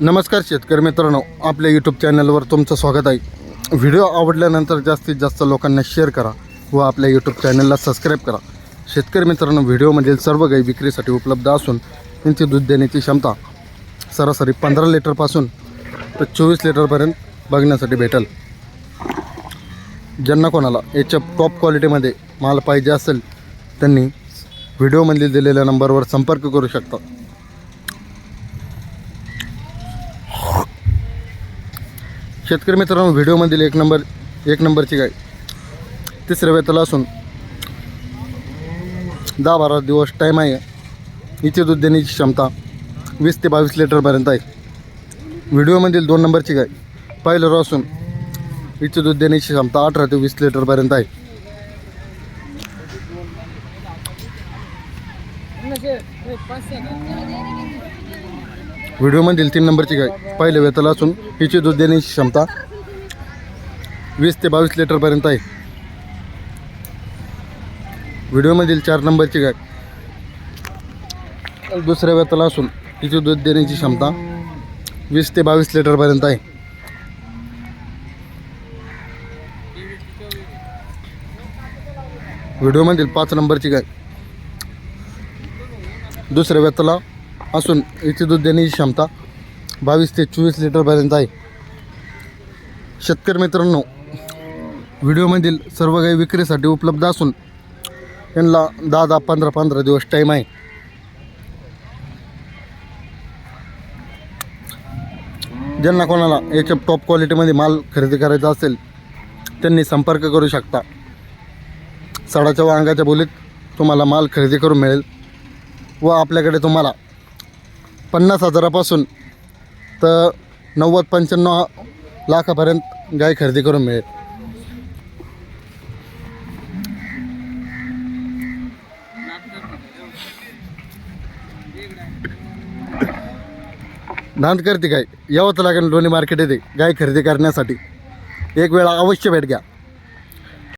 नमस्कार शेतकरी मित्रांनो आपल्या यूट्यूब चॅनलवर तुमचं स्वागत आहे. व्हिडिओ आवडल्यानंतर जास्तीत जास्त लोकांना शेअर करा व आपल्या यूट्यूब चॅनलला सबस्क्राईब करा. शेतकरी मित्रांनो व्हिडिओमधील सर्व गाई विक्रीसाठी उपलब्ध असून त्यांची दूध देण्याची क्षमता सरासरी पंधरा लिटरपासून तर चोवीस लिटरपर्यंत बघण्यासाठी भेटेल. ज्यांना कोणाला याच्या टॉप क्वालिटीमध्ये माल पाहिजे असेल त्यांनी व्हिडिओमधील दिलेल्या नंबरवर संपर्क करू शकता. शेतकरी मित्रांनो व्हिडिओमधील एक नंबर एक नंबरची गाय. तिसऱ्या वेताला असून दहा बारा दिवस टाईम आहे. हिचे दूध देण्याची क्षमता वीस ते बावीस लिटरपर्यंत आहे. व्हिडिओमधील दोन नंबरची गाय पाहिलं असून हिचे दूध देण्याची क्षमता अठरा ते वीस लिटरपर्यंत आहे. व्हिडिओमधील तीन नंबरची गाय पहिल्या वेताला असून हिची दूध देण्याची क्षमता वीस ते बावीस लिटरपर्यंत आहे. व्हिडिओमधील चार नंबरची गाय दुसऱ्या वेताला असून हिची दूध देण्याची क्षमता वीस ते बावीस लिटरपर्यंत आहे. व्हिडिओमधील पाच नंबरची गाय दुसऱ्या वेताला असून हिची दूध देण्याची क्षमता बावीस ते चोवीस लिटरपर्यंत आहे. शेतकरी मित्रांनो व्हिडिओमधील सर्व काही विक्रीसाठी उपलब्ध असून यांना दहा दहा पंधरा पंधरा दिवस टाईम आहे. ज्यांना कोणाला याच्या टॉप क्वालिटीमध्ये माल खरेदी करायचा असेल त्यांनी संपर्क करू शकता. सडाच्या व अंगाच्या बोलीत तुम्हाला माल खरेदी करून मिळेल व आपल्याकडे तुम्हाला पन्नास हजारापासून तर नव्वद पंच्याण्णव लाखापर्यंत गाय खरेदी करून मिळेल. धान करते गाय यावंच लागेल लोणी मार्केट येते गाय खरेदी करण्यासाठी. एक वेळा अवश्य भेट घ्या.